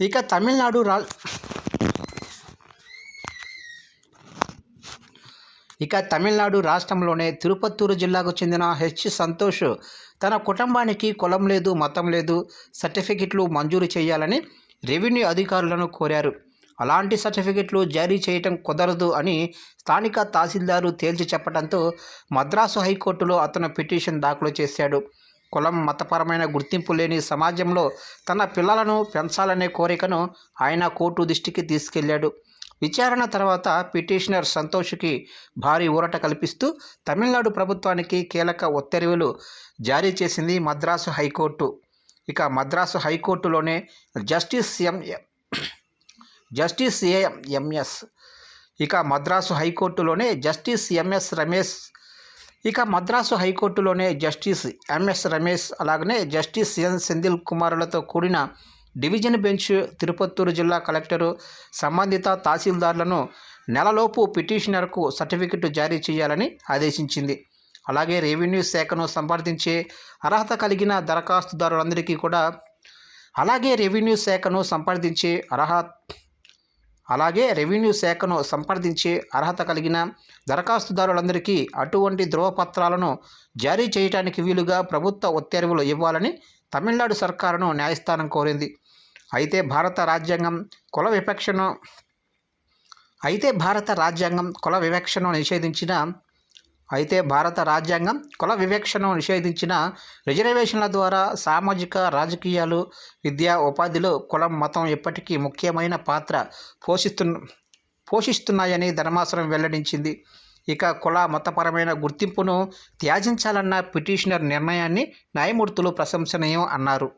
ఇక తమిళనాడు రా ఇక తమిళనాడు రాష్ట్రంలోనే తిరుపత్తూరు జిల్లాకు చెందిన హెచ్ సంతోష్ తన కుటుంబానికి కులం లేదు మతం లేదు సర్టిఫికెట్లు మంజూరు చేయాలని రెవెన్యూ అధికారులను కోరారు. అలాంటి సర్టిఫికెట్లు జారీ చేయటం కుదరదు అని స్థానిక తహసీల్దారు తేల్చి చెప్పడంతో మద్రాసు హైకోర్టులో అతను పిటిషన్ దాఖలు చేశాడు. కులం మతపరమైన గుర్తింపు లేని సమాజంలో తన పిల్లలను పెంచాలనే కోరికను ఆయన కోర్టు దృష్టికి తీసుకెళ్ళాడు. విచారణ తర్వాత పిటిషనర్ సంతోష్కి భారీ ఊరట కల్పిస్తూ తమిళనాడు ప్రభుత్వానికి కీలక ఉత్తర్వులు జారీ చేసింది మద్రాసు హైకోర్టు. ఇక మద్రాసు హైకోర్టులోనే జస్టిస్ ఎం జస్టిస్ ఏఎంఎంఎస్ ఇక మద్రాసు హైకోర్టులోనే జస్టిస్ ఎంఎస్ రమేష్ ఇక మద్రాసు హైకోర్టులోనే జస్టిస్ ఎంఎస్ రమేష్ అలాగనే జస్టిస్ ఎన్ సెంధిల్ కుమారులతో కూడిన డివిజన్ బెంచ్ తిరుపత్తూరు జిల్లా కలెక్టరు సంబంధిత తహసీల్దార్లను నెలలోపు పిటిషనర్కు సర్టిఫికెట్ జారీ చేయాలని ఆదేశించింది. అలాగే రెవెన్యూ శాఖను సంప్రదించే అర్హత కలిగిన దరఖాస్తుదారులందరికీ కూడా అలాగే రెవెన్యూ శాఖను సంప్రదించే అర్హత అలాగే రెవెన్యూ శాఖను సంప్రదించే అర్హత కలిగిన దరఖాస్తుదారులందరికీ అటువంటి ధృవపత్రాలను జారీ చేయడానికి వీలుగా ప్రభుత్వ ఉత్తర్వులు ఇవ్వాలని తమిళనాడు సర్కారును న్యాయస్థానం కోరింది. అయితే భారత రాజ్యాంగం కుల వివక్షను అయితే భారత రాజ్యాంగం కుల వివక్షను నిషేధించిన అయితే భారత రాజ్యాంగం కుల వివక్షను నిషేధించిన రిజర్వేషన్ల ద్వారా సామాజిక రాజకీయాలు విద్యా ఉపాధిలో కులం మతం ఎప్పటికీ ముఖ్యమైన పాత్ర పోషిస్తున్న పోషిస్తున్నాయని ధర్మాసనం వెల్లడించింది. ఇక కుల మతపరమైన గుర్తింపును త్యాజించాలన్న పిటిషనర్ నిర్ణయాన్ని న్యాయమూర్తులు ప్రశంసనీయం అన్నారు.